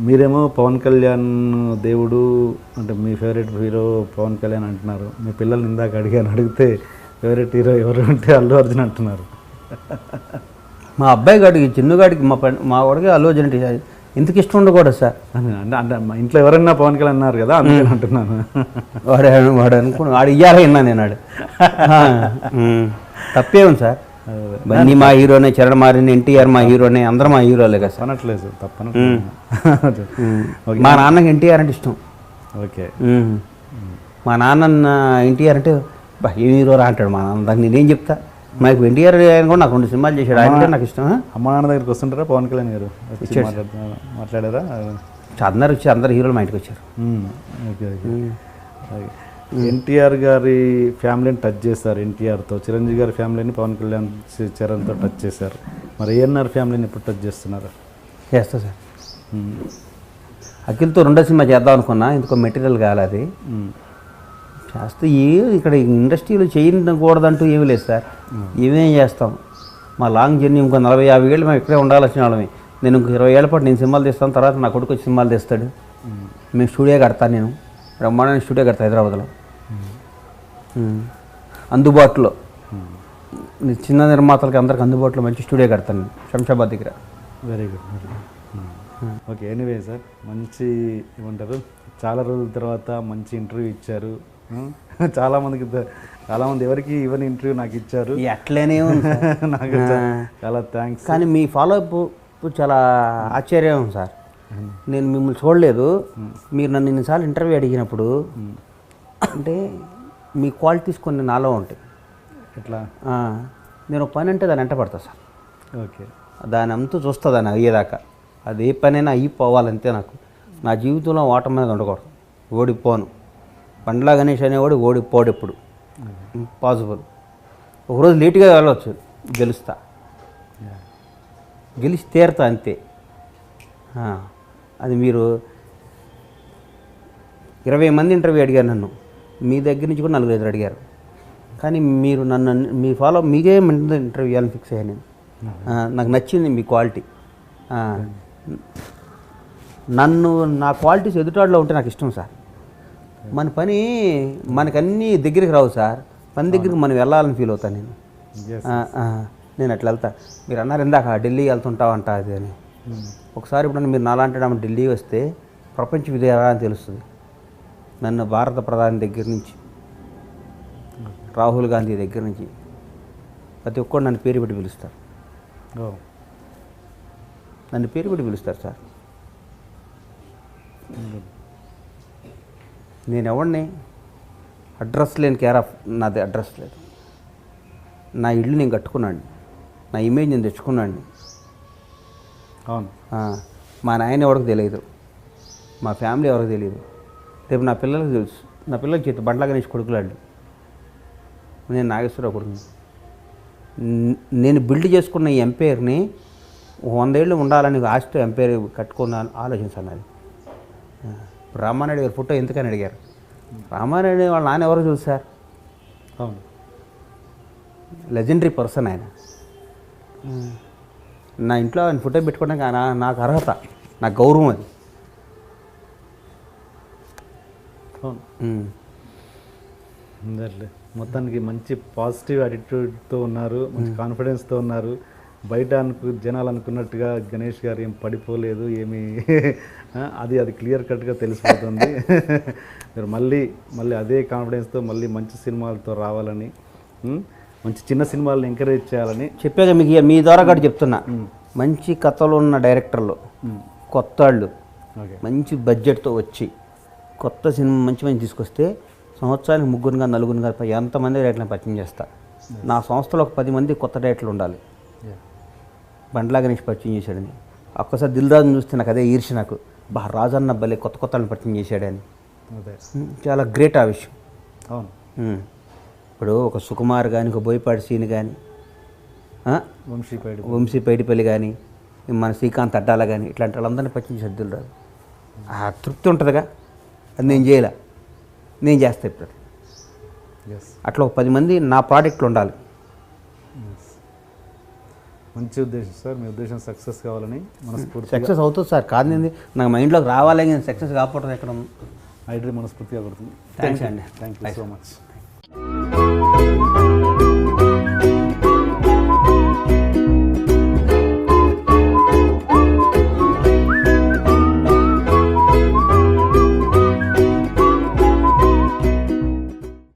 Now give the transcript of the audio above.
మీరేమో పవన్ కళ్యాణ్ దేవుడు అంటే మీ ఫేవరెట్ హీరో పవన్ కళ్యాణ్ అంటున్నారు. మీ పిల్లల్ని ఇందాక అడిగాను అడిగితే ఫేవరెట్ హీరో ఎవరు అంటే అల్లు అర్జున్ అంటున్నారు. మా అబ్బాయి గాడికి చిన్నగాడికి మా పని మా వాడికి అల్లు అర్జున్ అంటే ఎందుకు ఇష్టం ఉండకూడదు సార్. అంటే అంటే మా ఇంట్లో ఎవరైనా పవన్ కళ్యాణ్ అన్నారు కదా అందుకని అంటున్నాను. వాడు వాడు అనుకుని వాడు ఇయ్యాలా విన్నా నేను వాడు. తప్పే సార్. బన్నీ మా హీరోనే చరణ్ మారిన ఎన్టీఆర్ మా హీరోనే అందరూ మా హీరోలే కదా సార్. పనట్లేదు తప్పన ఉమ్. మా నాన్నకి ఎన్టీఆర్ అంటే ఇష్టం. ఓకే. మా నాన్న ఎన్టీఆర్ అంటే బా ఏ హీరో రా అంటాడు మా నాన్న. దానికి నేనేం చెప్తా? నాకు ఎన్టీఆర్ ఆయన కూడా నాకు రెండు సినిమాలు చేశాడు. ఆయన నాకు ఇష్టం? అమ్మ నాన్న దగ్గరికి వస్తుంటారా? పవన్ కళ్యాణ్ గారు మాట్లాడారా? అందరు వచ్చి అందరు హీరోలు మా ఇంటికి వచ్చారు. మ్మ్. Okay okay. ఎన్టీఆర్ గారి ఫ్యామిలీని టచ్ చేశారు ఎన్టీఆర్తో. చిరంజీవి గారి ఫ్యామిలీని పవన్ కళ్యాణ్ చరణ్తో టచ్ చేశారు. మరి ఏఎన్ఆర్ ఫ్యామిలీని ఎప్పుడు టచ్ చేస్తున్నారు? చేస్తా సార్. మ్మ్. అఖిల్తో రెండో సినిమా చేద్దాం అనుకున్నా ఇందుకో మెటీరియల్ కావాలి అది. మ్మ్. చేస్తే ఏ ఇక్కడ ఇండస్ట్రీలో చేయకూడదంటూ ఏమీ లేదు సార్. ఏమేం చేస్తాం? మా లాంగ్ జర్నీ ఇంకో నలభై యాభై ఏళ్ళు మేము ఇక్కడే ఉండాల్సిన వాళ్ళమే. నేను ఇంకో ఇరవై ఏళ్ళ పాటు నేను సినిమాలు తీస్తాను తర్వాత నా కొడుకు వచ్చి సినిమాలు తీస్తాడు. మేము స్టూడియో కడతాను నేను. బ్రహ్మాండమైన స్టూడియో కడతా హైదరాబాద్లో. అందుబాటులో. చిన్న నిర్మాతలకి అందరికి అందుబాటులో మంచి స్టూడియో కడతాను శంషాబాద్ దగ్గర. Very good okay anyway sir మంచి ఏమంటారు? చాలా రోజుల తర్వాత మంచి ఇంటర్వ్యూ ఇచ్చారు. చాలా మందికి చాలా మంది ఎవరికి ఇవ్వని ఇంటర్వ్యూ నాకు ఇచ్చారు. అట్లనే. నాకు చాలా థ్యాంక్స్ కానీ మీ ఫాలోఅప్ చాలా ఆశ్చర్యం సార్. నేను మిమ్మల్ని చూడలేదు. మీరు నన్ను ఇన్నిసార్లు ఇంటర్వ్యూ అడిగినప్పుడు అంటే మీ క్వాలిటీస్ కొన్ని నాలో ఉంటాయి. ఎట్లా? నేను ఒక పని అంటే దాని వెంట పడతా సార్. ఓకే. దాని అంతా చూస్తా దాన్ని అయ్యేదాకా. అది ఏ పనైనా అయిపోవాలంతే నాకు. నా జీవితంలో ఓటమి మీద ఉండకూడదు. ఓడిపోను. బండ్లా గణేష్ అనేవాడు ఓడిపోడు ఎప్పుడు. పాసిబుల్ ఒకరోజు లేట్గా వెళ్ళవచ్చు గెలుస్తా. గెలిచి తీరుతా అంతే. అది మీరు ఇరవై మంది ఇంటర్వ్యూ అడిగారు నన్ను. మీ దగ్గర నుంచి కూడా నలుగురు ఎదురు అడిగారు. కానీ మీరు నన్ను మీ ఫాలో మీకే ఇంటర్వ్యూ ఇవ్వాలని ఫిక్స్ అయ్యాను నేను. నాకు నచ్చింది మీ క్వాలిటీ నన్ను నా క్వాలిటీస్ ఎదుటాడులో ఉంటే నాకు ఇష్టం సార్. మన పని మనకన్నీ దగ్గరికి రావు సార్. పని దగ్గరికి మనం వెళ్ళాలని ఫీల్ అవుతాను నేను. నేను అట్లా వెళ్తా. మీరు అన్నారు ఇందాక ఢిల్లీ వెళ్తుంటావంట అది అని. ఒకసారి ఇప్పుడు మీరు నాలాంటి ఢిల్లీ వస్తే ప్రపంచ విదేరా అని తెలుస్తుంది. నన్ను భారత ప్రధాని దగ్గర నుంచి రాహుల్ గాంధీ దగ్గర నుంచి ప్రతి ఒక్కరు నన్ను పేరు పెట్టి పిలుస్తారు. నన్ను పేరు పెట్టి పిలుస్తారు సార్. నేను ఎవడిని అడ్రస్ లేని కేర్ ఆఫ్ నాది అడ్రస్ లేదు. నా ఇల్లు నేను కట్టుకున్నాను. నా ఇమేజ్ నేను తెచ్చుకున్నాను. అవును. మా నాయన ఎవరికి తెలియదు మా ఫ్యామిలీ ఎవరికి తెలియదు రేపు నా పిల్లలకు తెలుసు. నా పిల్లలకి చేతి బండ్ల గణేష్ కొడుకులాడు నేను నాగేశ్వరరావు కొడుకుని. న- నేను బిల్డ్ చేసుకున్న ఈ ఎంపైర్ని వందేళ్ళు ఉండాలని ఆశతో ఎంపైర్ కట్టుకున్న ఆలోచించాను అది. రామానాయుడు గారి ఫోటో ఎందుకని అడిగారు? రామానాయుడు వాళ్ళ నాన్న ఎవరో తెలుసు సార్? అవును. లెజెండరీ పర్సన్ ఆయన. నా ఇంట్లో ఆయన ఫోటో పెట్టుకోవడానికి నాకు అర్హత నాకు గౌరవం అది. అవును మొత్తానికి మంచి పాజిటివ్ యాటిట్యూడ్తో ఉన్నారు మంచి కాన్ఫిడెన్స్తో ఉన్నారు. బయట అనుకు జనాలు అనుకున్నట్టుగా గణేష్ గారు ఏం పడిపోలేదు ఏమి అది అది క్లియర్ కట్గా తెలిసిపోతుంది. మీరు మళ్ళీ మళ్ళీ అదే కాన్ఫిడెన్స్తో మళ్ళీ మంచి సినిమాలతో రావాలని? మంచి చిన్న సినిమాలను ఎంకరేజ్ చేయాలని. చెప్పాక మీకు మీ ద్వారా కూడా చెప్తున్నా. మంచి కథలు ఉన్న డైరెక్టర్లు కొత్త వాళ్ళు ఓకే. మంచి బడ్జెట్తో వచ్చి కొత్త సినిమా మంచి మంచి తీసుకొస్తే సంవత్సరానికి ముగ్గురుగా నలుగురుగా పై- ఎంతమంది డైరెక్టర్లను పరిచయం చేస్తా. నా సంస్థలో ఒక పది మంది కొత్త డైరెక్టర్లు ఉండాలి. బండ్లా గణేష్ పరిచయం చేశాడని. ఒక్కసారి దిల్ రాజుని చూస్తే నాకు అదే ఈర్ష్య నాకు. బా రాజన్న భలే కొత్త కొత్త వాళ్ళని పరిచయం చేశాడని. చాలా గ్రేట్ ఆ విషయం. అవును. ఇప్పుడు ఒక సుకుమార్ కానీ ఒక బోయపాటి సీన్ కానీ వంశీపేడి. వంశీ పైడిపల్లి కానీ మన శ్రీకాంత్ అడ్డాల కానీ ఇట్లాంటి వాళ్ళందరినీ పచ్చి సర్దులు రాదు ఆ తృప్తి ఉంటుందిగా. అది నేను చేయలే. నేను చేస్తా ఇప్పుడు ఎస్ అట్లా ఒక పది మంది నా ప్రాడక్ట్లు ఉండాలి. మంచి ఉద్దేశం సార్. మీ ఉద్దేశం సక్సెస్ కావాలని మనస్ఫూర్తిగా సక్సెస్ అవుతుంది సార్. కాదు నాకు మైండ్లోకి రావాలి కానీ సక్సెస్ కాకపోవడం ఎక్కడ ఐడ్రీ మనస్ఫూర్తిగా కొడుతుంది థ్యాంక్స్ అండి. Thank you so much